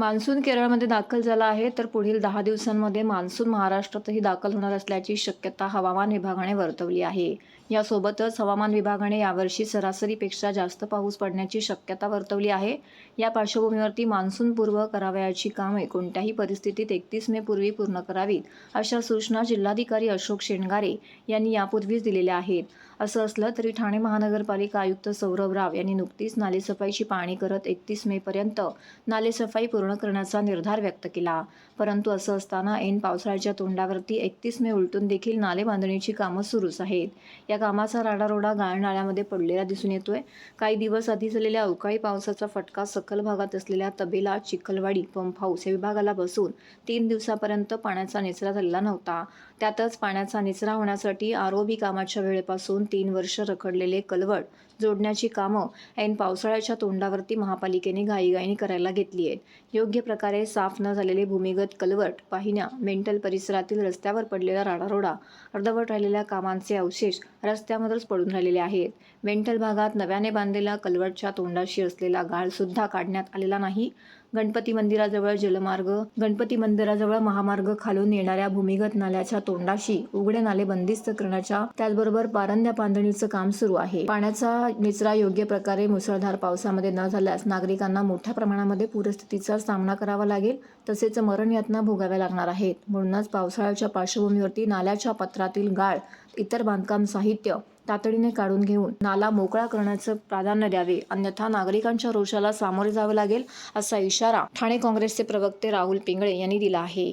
Monsoon केरळमध्ये दाखल झाला आहे तर पुढील दहा दिवसांमध्ये मान्सून महाराष्ट्रातही दाखल होणार असल्याची शक्यता हवामान विभागाने वर्तवली आहे. यासोबतच हवामान विभागाने यावर्षी सरासरीपेक्षा जास्त पाऊस पडण्याची शक्यता वर्तवली आहे. या पार्श्वभूमीवरती मान्सूनपूर्व करावयाची कामे कोणत्याही परिस्थितीत एकतीस मे पूर्वी पूर्ण करावीत अशा सूचना जिल्हाधिकारी अशोक शेणगारे यांनी यापूर्वीच दिलेल्या आहेत. असं असलं तरी ठाणे महानगरपालिका आयुक्त सौरभ राव यांनी नुकतीच नालेसफाईची पाहणी करत एकतीस मेपर्यंत नालेसफाई पूर्ण करण्याचा निर्धार व्यक्त केला. परंतु असं असताना ऐन पावसाळ्याच्या तोंडावरती एकतीस मे उलटून देखील नाले बांधणीची कामं सुरूच आहेत. या कामाचा राडारोडा गाळनाळ्यामध्ये पडलेला दिसून येतोय. काही दिवस आधी झालेल्या अवकाळी पावसाचा फटका सखल भागात असलेल्या तबेला चिखलवाडी पंप हाऊस या विभागाला बसून तीन दिवसापर्यंत पाण्याचा निचरा झालेला नव्हता. त्यातच पाण्याचा निचरा होण्यासाठी आरोबी कामाच्या वेळेपासून तीन वर्ष रखडलेले कलवड जोडण्याची कामं ऐन पावसाळ्याच्या तोंडावरती महापालिकेने घाईघाईने करायला घेतली आहेत. योग्य प्रकारे साफ न झालेले भूमिगत कलवट पाहिण्या मेंटल परिसरातील रस्त्यावर पडलेला राडारोडा अर्धवट राहिलेल्या कामांचे अवशेष रस्त्यामध्येच पडून राहिलेले आहेत. मेंटल भागात नव्याने बांधलेला कलवटच्या तोंडाशी असलेला गाळसुद्धा काढण्यात आलेला नाही. गणपती मंदिराजवळ जलमार्ग गणपती मंदिराजवळ महामार्ग खालून येणाऱ्या भूमिगत नाल्याच्या तोंडाशी उघडे नाले बंदिस्त करण्याच्या त्याचबरोबर पारंद्या बांधणीचं काम सुरू आहे. पाण्याचा निचरा योग्य प्रकारे मुसळधार पावसामध्ये न झाल्यास नागरिकांना मोठ्या प्रमाणामध्ये पूरस्थितीचा सामना करावा लागेल. तसेच मरण यातना भोगाव्या लागणार आहेत. म्हणूनच पावसाळ्याच्या पार्श्वभूमीवरती नाल्याच्या पत्रातील गाळ इतर बांधकाम साहित्य तातडीने काढून घेऊन नाला मोकळा करण्याचं प्राधान्य द्यावे. अन्यथा नागरिकांच्या रोषाला सामोरे जावे लागेल असा इशारा ठाणे काँग्रेसचे प्रवक्ते राहुल पिंगळे यांनी दिला आहे.